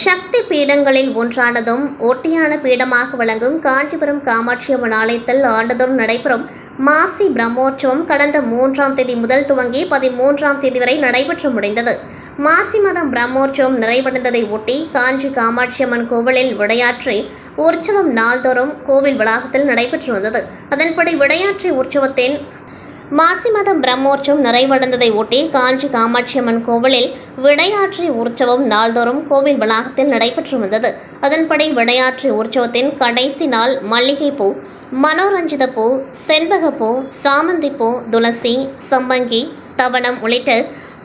சக்தி பீடங்களில் ஒன்றானதும் ஒட்டியான பீடமாக விளங்கும் காஞ்சிபுரம் காமாட்சியம்மன் ஆலயத்தில் ஆண்டுதோறும் நடைபெறும் மாசி பிரம்மோற்சவம் கடந்த மூன்றாம் தேதி முதல் துவங்கி பதிமூன்றாம் தேதி வரை நடைபெற்று முடிந்தது. மாசி மதம் பிரம்மோற்சவம் நிறைவடைந்ததை ஒட்டி காஞ்சி காமாட்சியம்மன் கோவிலில் விளையாற்றி உற்சவம் நாள்தோறும் கோவில் வளாகத்தில் நடைபெற்று வந்தது. அதன்படி விளையாற்றி உற்சவத்தின் மாசி மாதம் பிரம்மோற்சவம் நிறைவடைந்ததை ஒட்டி காஞ்சி காமாட்சியம்மன் கோவிலில் விடையாற்றி உற்சவம் நாள்தோறும் கோவில் வளாகத்தில் நடைபெற்று வந்தது அதன்படி விடையாற்றி உற்சவத்தின் கடைசி நாள் மல்லிகைப்பூ மனோரஞ்சித பூ செண்பகப்பூ சாமந்திப்பூ துளசி சம்பங்கி தவணம் உள்ளிட்ட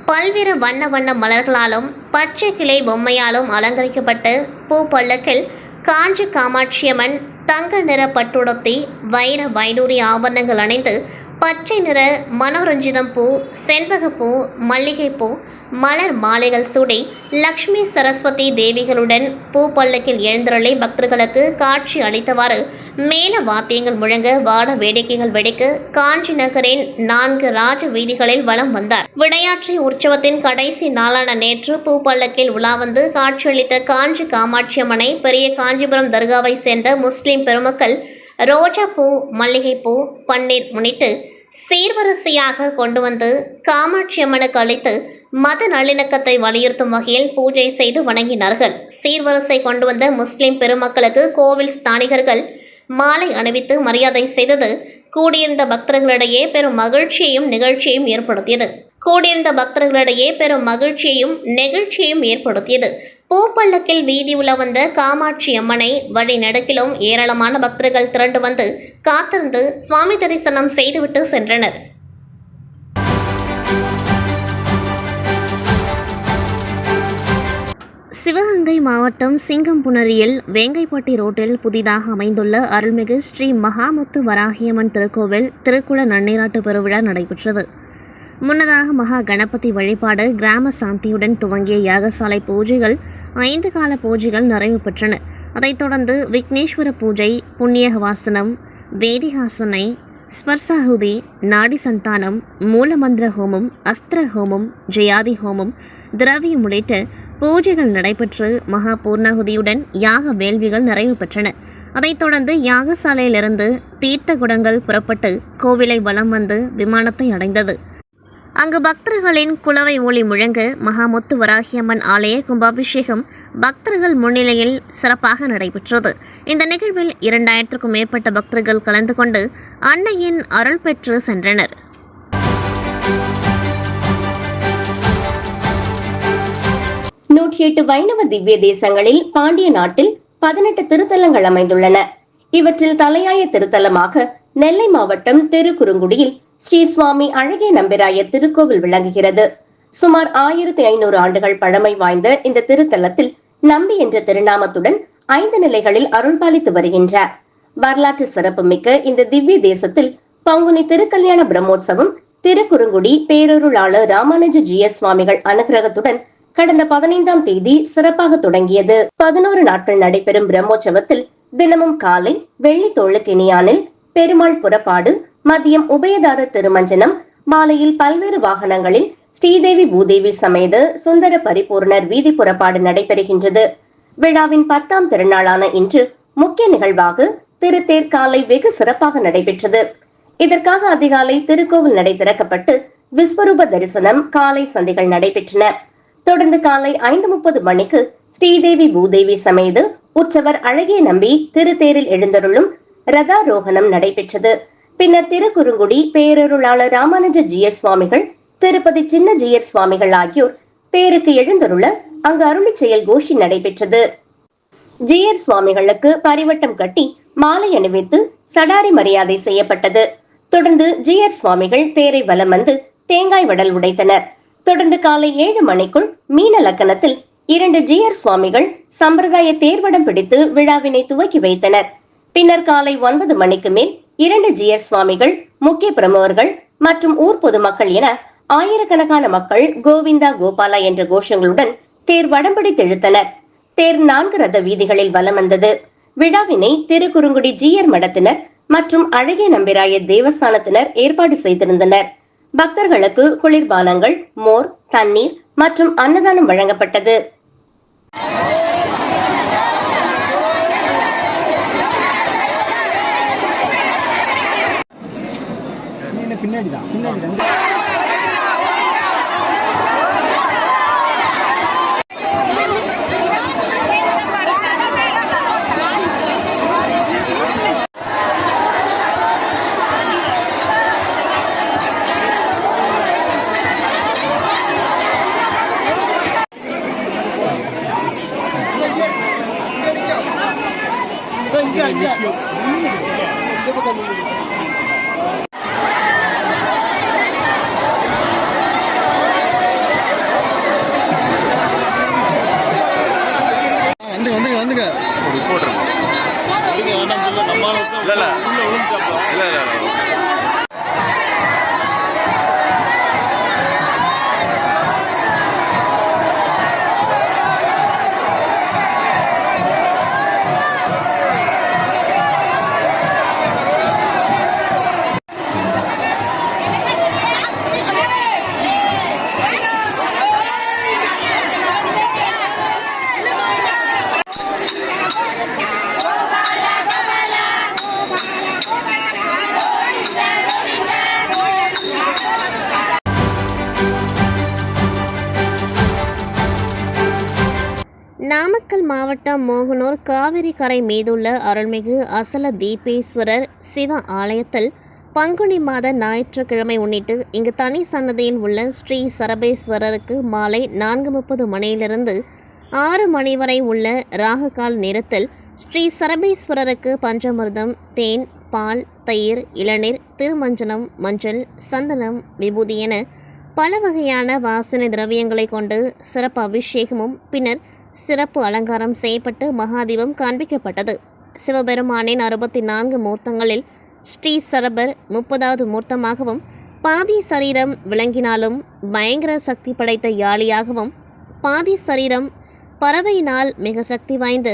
பல்வேறு வண்ண வண்ண மலர்களாலும் பச்சை கிளை பொம்மையாலும் அலங்கரிக்கப்பட்டு பூ பல்லக்கில் காஞ்சி காமாட்சியம்மன் தங்க நிற பட்டுடத்தி வைர வைடூரி ஆபரணங்கள் அணிந்து பச்சை நிற மனோரஞ்சிதம் பூ செண்பகப்பூ மல்லிகைப்பூ மலர் மாலைகள் சூடி லக்ஷ்மி சரஸ்வதி தேவிகளுடன் பூ பல்லக்கில் எழுந்தருளை பக்தர்களுக்கு காட்சி அளித்தவாறு மேல வாத்தியங்கள் முழங்க வாட வேடிக்கைகள் வெடிக்க காஞ்சி நகரின் நான்கு ராஜ வீதிகளில் வலம் வந்தார். விளையாற்றி உற்சவத்தின் கடைசி நாளான நேற்று பூ பல்லக்கில் உலா வந்து காட்சியளித்த காஞ்சி காமாட்சியம்மனை பெரிய காஞ்சிபுரம் தர்காவை சேர்ந்த முஸ்லிம் பெருமக்கள் ரோஜாப்பூ மல்லிகைப்பூ பன்னீர் முன்னிட்டு சீர்வரிசையாக கொண்டு வந்து காமாட்சி அம்மனுக்கு அளித்து மத நல்லிணக்கத்தை வலியுறுத்தும் வகையில் பூஜை செய்து வணங்கினார்கள். சீர்வரிசை கொண்டு வந்த முஸ்லிம் பெருமக்களுக்கு கோவில் ஸ்தானிகர்கள் மாலை அணிவித்து மரியாதை செய்தது கூடியிருந்த பக்தர்களிடையே பெரும் மகிழ்ச்சியையும் நிகழ்ச்சியையும் ஏற்படுத்தியது. கூடியிருந்த பக்தர்களிடையே பெரும் மகிழ்ச்சியையும் நெகிழ்ச்சியையும் ஏற்படுத்தியது. பூப்பள்ளக்கில் வீதி உலா வந்த காமாட்சி அம்மனை வழி நடுக்கிலும் ஏராளமான பக்தர்கள் திரண்டு வந்து காத்திருந்து சுவாமி தரிசனம் செய்துவிட்டு சென்றனர். சிவகங்கை மாவட்டம் சிங்கம்புணரியில் வேங்கைப்பட்டி ரோட்டில் புதிதாக அமைந்துள்ள அருள்மிகு ஸ்ரீ மகாமுத்து வராகியம்மன் திருக்கோவில் திருக்குள நன்னீராட்டு பெருவிழா நடைபெற்றது. முன்னதாக மகா கணபதி வழிபாடு கிராம சாந்தியுடன் துவங்கிய யாகசாலை பூஜைகள் ஐந்து கால பூஜைகள் நிறைவு பெற்றன. அதைத் தொடர்ந்து விக்னேஸ்வர பூஜை புண்ணியகவாசனம் வேதிகாசனை ஸ்பர்சாகுதி நாடி சந்தானம் மூலமந்திர ஹோமம் அஸ்திர ஹோமம் ஜெயாதி ஹோமம் திரவியம் உள்ளிட்ட பூஜைகள் நடைபெற்று மகா பூர்ணாகுதியுடன் யாக வேள்விகள் நிறைவு பெற்றன. அதைத் தொடர்ந்து யாகசாலையிலிருந்து தீர்த்த குடங்கள் புறப்பட்டு கோவிலை வலம் வந்து விமானத்தை அடைந்தது. அங்கு பக்தர்களின் குலவை ஒளி முழங்க மகாமுத்து வராகியம்மன் ஆலய கும்பாபிஷேகம் பக்தர்கள் முன்னிலையில் சிறப்பாக நடைபெற்றது. இந்த நிகழ்வில் இரண்டாயிரத்திற்கும் மேற்பட்ட பக்தர்கள் கலந்து கொண்டு அன்னையின் அருள் பெற்று சென்றனர். நூற்றி எட்டு வைணவ திவ்ய தேசங்களில் பாண்டிய நாட்டில் பதினெட்டு திருத்தலங்கள் அமைந்துள்ளன. இவற்றில் தலையாய திருத்தலமாக நெல்லை மாவட்டம் திருக்குறுங்குடியில் ஸ்ரீ சுவாமி அழகிய நம்பிராய திருக்கோவில் விளங்குகிறது. சுமார் ஆயிரத்தி ஐநூறு ஆண்டுகள் பழமை வாய்ந்த இந்த திருத்தலத்தில் நம்பி என்ற திருநாமத்துடன் ஐந்து நிலைகளில் அருள்பாலித்து வருகின்றார். வரலாற்று சிறப்புமிக்க இந்த திவ்ய தேசத்தில் பங்குனி திருக்கல்யாண பிரம்மோற்சவம் திருக்குறுங்குடி பேரொருளாளர் ராமானுஜ ஜி எஸ் சுவாமிகள் அனுகிரகத்துடன் கடந்த பதினைந்தாம் தேதி சிறப்பாக தொடங்கியது. பதினோரு நாட்கள் நடைபெறும் பிரம்மோற்சவத்தில் தினமும் காலை வெள்ளி தோளுக்கினியானில் பெருமாள் புறப்பாடு மதியம் உபயதார திருமஞ்சனம் மாலையில் பல்வேறு வாகனங்களில் ஸ்ரீதேவி பூதேவி சமேத சுந்தர பரிபூர்ணர் வீதி புறப்பாடு நடைபெறுகின்றது. விழாவின் பத்தாம் திருநாளான இன்று முக்கிய நிகழ்வாக திருத்தேர் காலை வெகு சிறப்பாக நடைபெற்றது. இதற்காக அதிகாலை திருக்கோவில் நடை திறக்கப்பட்டு விஸ்வரூப தரிசனம் காலை சந்தைகள் நடைபெற்றன. தொடர்ந்து காலை ஐந்து முப்பது மணிக்கு ஸ்ரீதேவி பூதேவி சமேது உற்சவர் அழகிய நம்பி திருத்தேரில் எழுந்தருளும் ரதாரோகணம் நடைபெற்றது. பின்னர் திருக்குறுங்குடி பேரருளாளர் ராமானுஜ ஜிஎஸ் சுவாமிகள் திருப்பதி சின்ன ஜியர் சுவாமிகள் ஆகியோர் தேருக்கு எழுந்தருள அங்கு அருளி செயல் கோஷ்டி நடைபெற்றது. ஜிஎர் சுவாமிகளுக்கு பரிவட்டம் கட்டி மாலை அணிவித்து சடாரி மரியாதை செய்யப்பட்டது. தொடர்ந்து ஜிஎர் சுவாமிகள் தேரை வலம் வந்து தேங்காய் வடல் உடைத்தனர். தொடர்ந்து காலை ஏழு மணிக்குள் மீன லக்கணத்தில் இரண்டு ஜியர் சுவாமிகள் சம்பிரதாய தேர்வடம் பிடித்து விழாவினை துவக்கி வைத்தனர். பின்னர் காலை ஒன்பது மணிக்கு மேல் இரண்டு ஜியர் சுவாமிகள் முக்கிய பிரமுகர்கள் மற்றும் ஊர் பொதுமக்கள் என ஆயிரக்கணக்கான மக்கள் கோவிந்தா கோபாலா என்ற கோஷங்களுடன் தேர் வடம்படி தெழுத்தனர். தேர் நான்கு ரத வீதிகளில் வலம் வந்தது. விழாவினை திருக்குறுங்குடி ஜீயர் மடத்தினர் மற்றும் அழகிய நம்பிராய தேவஸ்தானத்தினர் ஏற்பாடு செய்திருந்தனர். பக்தர்களுக்கு குளிர்பானங்கள் மோர் தண்ணீர் மற்றும் அன்னதானம் வழங்கப்பட்டது. பின்னாடி தான் பின்னாடி ரெண்டு இங்க இங்க இல்ல இல்ல நாமக்கல் மாவட்டம் மோகனூர் காவிரி கரை மீதுள்ள அருள்மிகு அசல தீபேஸ்வரர் சிவ ஆலயத்தில் பங்குனி மாத ஞாயிற்றுக்கிழமை முன்னிட்டு இங்கு தனி சன்னதியில் உள்ள ஸ்ரீ சரபேஸ்வரருக்கு மாலை நான்கு முப்பது மணியிலிருந்து ஆறு மணி வரை உள்ள ராகுகால் நேரத்தில் ஸ்ரீ சரபேஸ்வரருக்கு பஞ்சமிர்தம் தேன் பால் தயிர் இளநீர் திருமஞ்சனம் மஞ்சள் சந்தனம் விபூதி என பல வகையான வாசனை திரவியங்களை கொண்டு சிறப்பு அபிஷேகமும் பின்னர் சிறப்பு அலங்காரம் செய்யப்பட்டு மகாதீபம் காண்பிக்கப்பட்டது. சிவபெருமானின் அறுபத்தி நான்கு மூர்த்தங்களில் ஸ்ரீ சரபர் முப்பதாவது மூர்த்தமாகவும் பாதி சரீரம் விளங்கினாலும் பயங்கர சக்தி படைத்த யாழியாகவும் பாதி சரீரம் பறவையினால் மிக சக்தி வாய்ந்து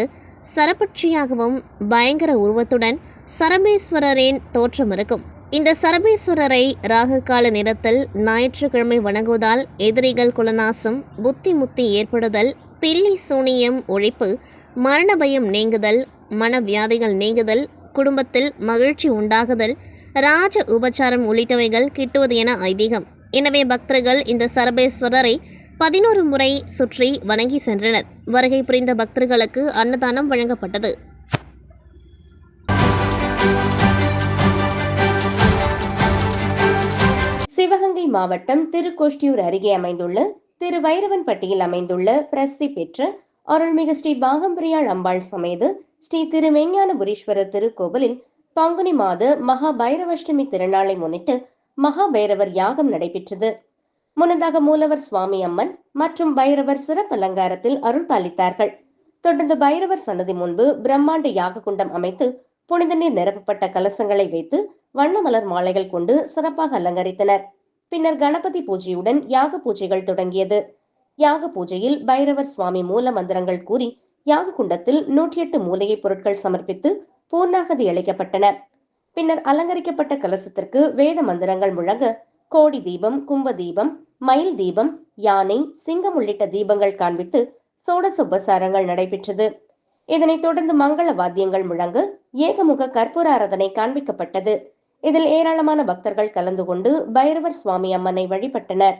சரபட்சியாகவும் பயங்கர உருவத்துடன் சரபேஸ்வரரின் தோற்றம் இருக்கும். இந்த சரபேஸ்வரரை ராகுகால நேரத்தில் ஞாயிற்றுக்கிழமை வணங்குவதால் எதிரிகள் குலநாசம் புத்தி முத்தி ஏற்படுதல் பில்லி சூனியம் ஒழிப்பு மரண பயம் நீங்குதல் மனவியாதிகள் நீங்குதல் குடும்பத்தில் மகிழ்ச்சி உண்டாகுதல் ராஜ உபச்சாரம் உள்ளிட்டவைகள் கிட்டுவது என ஐதீகம். எனவே பக்தர்கள் இந்த சரபேஸ்வரரை பதினோரு முறை சுற்றி வணங்கி சென்றனர். வருகை புரிந்த பக்தர்களுக்கு அன்னதானம் வழங்கப்பட்டது. சிவகங்கை மாவட்டம் திருக்கோஷ்டியூர் அருகே அமைந்துள்ள திரு வைரவன்பட்டியில் அமைந்துள்ள பிரசித்தி பெற்ற அருள்மிகு ஸ்ரீ பாகம்பிரியாள் அம்பாள் சமேது ஸ்ரீ திரு மெஞ்ஞானபுரீஸ்வரர் திருக்கோவிலில் பங்குனி மாத மகா பைரவஷ்டமி திருநாளை முன்னிட்டு மகா பைரவர் யாகம் நடைபெற்றது. முன்னதாக மூலவர் சுவாமி அம்மன் மற்றும் பைரவர் சிறப்பு அலங்காரத்தில் அருள் பாலித்தார்கள். தொடர்ந்து பைரவர் சன்னதி முன்பு பிரம்மாண்ட யாக குண்டம் அமைத்து புனித நீர் நிரப்பப்பட்ட கலசங்களை வைத்து வண்ண மலர் மாலைகள் கொண்டு சிறப்பாக அலங்கரித்தனர். பின்னர் கணபதி பூஜையுடன் யாக பூஜைகள் தொடங்கியது. யாக பூஜையில் பைரவர் சுவாமி மூல மந்திரங்கள் கூறி யாக குண்டத்தில் நூற்றி எட்டு மூலிகை பொருட்கள் சமர்ப்பித்து பூர்ணாகதி அளிக்கப்பட்டன. பின்னர் அலங்கரிக்கப்பட்ட கலசத்திற்கு வேத மந்திரங்கள் முழங்க கோடி தீபம் கும்ப தீபம் மயில் தீபம் யானை சிங்கம் உள்ளிட்ட தீபங்கள் காண்பித்து சோடச உபசாரங்கள் நடைபெற்றது. இதனைத் தொடர்ந்து மங்கள வாத்தியங்கள் முழங்க ஏகமுக கற்பூர ஆராதனை காண்பிக்கப்பட்டது. இதில் ஏராளமான பக்தர்கள் கலந்து கொண்டு பைரவர் சுவாமி அம்மனை வழிபட்டனர்.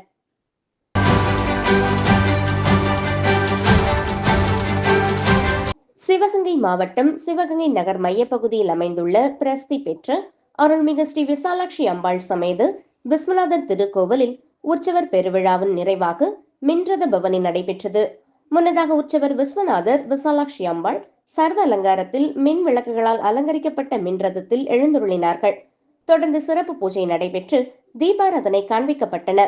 சிவகங்கை மாவட்டம் சிவகங்கை நகர் மையப்பகுதியில் அமைந்துள்ள பிரசித்தி பெற்ற அருள்மிகு ஸ்ரீ விசாலாட்சி அம்பாள் சமேது விஸ்வநாதர் திருக்கோவிலில் உற்சவர் பெருவிழாவின் நிறைவாக மின்ரத பவனி நடைபெற்றது. முன்னதாக உற்சவர் விஸ்வநாதர் விசாலாட்சி அம்பாள் சர்வ அலங்காரத்தில் மின் விளக்குகளால் அலங்கரிக்கப்பட்ட மின்ரதத்தில் எழுந்துருளினார்கள். தொடர்ந்து சிறப்பு பூஜை நடைபெற்று தீபாராதனை காண்பிக்கப்பட்டன.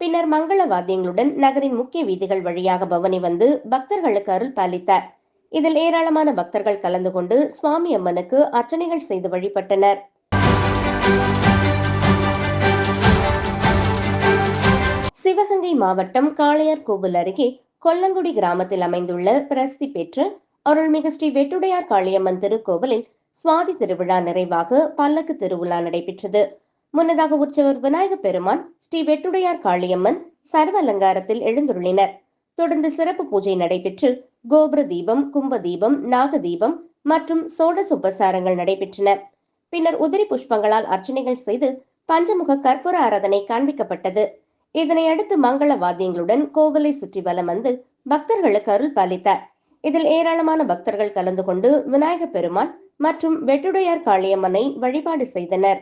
பின்னர் மங்கள வாத்தியங்களுடன் நகரின் முக்கிய வீதிகள் வழியாக பவனி வந்து பக்தர்களுக்கு அருள் பாலித்தார். இதில் ஏராளமான பக்தர்கள் கலந்து கொண்டு சுவாமி அம்மனுக்கு அர்ச்சனைகள் செய்து வழிபட்டனர். சிவகங்கை மாவட்டம் காளையார் கோவில் அருகே கொல்லங்குடி கிராமத்தில் அமைந்துள்ள பிரசித்தி பெற்ற அருள்மிகு ஸ்ரீ வெட்டுடையார் காளியம்மன் திருக்கோவிலில் சுவாதி திருவிழா நிறைவாக பல்லக்கு திருவிழா நடைபெற்றது. முன்னதாக உற்சவர் விநாயக பெருமான் ஸ்ரீ வெட்டுடையார் காளியம்மன் சர்வ அலங்காரத்தில் எழுந்துருளினர். தொடர்ந்து சிறப்பு பூஜை நடைபெற்று கோபுர தீபம் கும்ப தீபம் நாக தீபம் மற்றும் சோடச உபசாரங்கள் நடைபெற்றன. பின்னர் உதிரி புஷ்பங்களால் அர்ச்சனைகள் செய்து பஞ்சமுக கற்பூர ஆராதனை காண்பிக்கப்பட்டது. இதனையடுத்து மங்கள வாத்தியங்களுடன் கோவிலை சுற்றி வலம் வந்து பக்தர்களுக்கு அருள் பாலித்தார். இதில் ஏராளமான பக்தர்கள் கலந்து கொண்டு விநாயகப் பெருமான் மற்றும் வெட்டுடையார் காளியம்மனை வழிபாடு செய்தனர்.